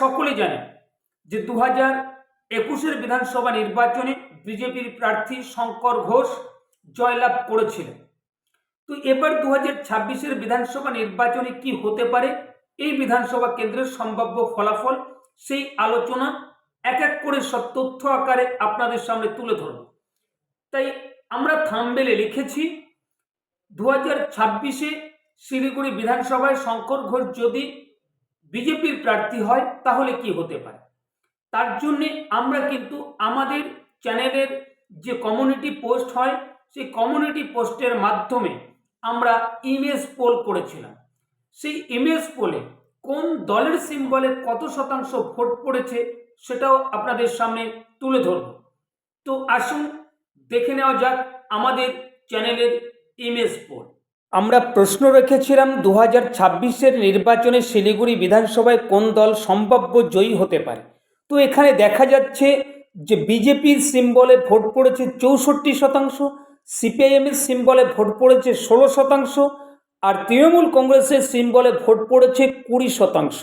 সকলে জানি যে দু হাজার একুশের বিধানসভা নির্বাচনে বিজেপির প্রার্থী শঙ্কর ঘোষ জয়লাভ করেছিলেন। তো এবার দু হাজার ছাব্বিশের বিধানসভা নির্বাচনে কি হতে পারে? এই বিধানসভা কেন্দ্রের সম্ভাব্য ফলাফল, সেই আলোচনা এক এক করে সব তথ্য আকারে আপনাদের সামনে তুলে ধরব। তাই আমরা থামবেলে লিখেছি দু হাজার ছাব্বিশে শিলিগুড়ি বিধানসভায় শঙ্কর ঘোষ যদি বিজেপির প্রার্থী হয়, তাহলে কি হতে পারে? তার জন্যে আমরা কিন্তু আমাদের চ্যানেলের যে কমিউনিটি পোস্ট হয়, সেই কমিউনিটি পোস্টের মাধ্যমে আমরা ইমেজ পোল করেছিলাম। সেই ইমেজ পোলে কোন দলের সিম্বলে কত শতাংশ ভোট পড়েছে, সেটাও আপনাদের সামনে তুলে ধরব। তো আসুন দেখে নেওয়া যাক আমাদের চ্যানেলের ইমেজ পোল আমরা প্রশ্ন রেখেছিলাম দু হাজার ছাব্বিশের নির্বাচনে শিলিগুড়ি বিধানসভায় কোন দল সম্ভাব্য জয়ী হতে পারে। তো এখানে দেখা যাচ্ছে যে বিজেপির সিম্বলে ভোট পড়েছে চৌষট্টি শতাংশ, সিপিআইএমের সিম্বলে ভোট পড়েছে ষোলো শতাংশ, আর তৃণমূল কংগ্রেসের সিম্বলে ভোট পড়েছে কুড়ি শতাংশ।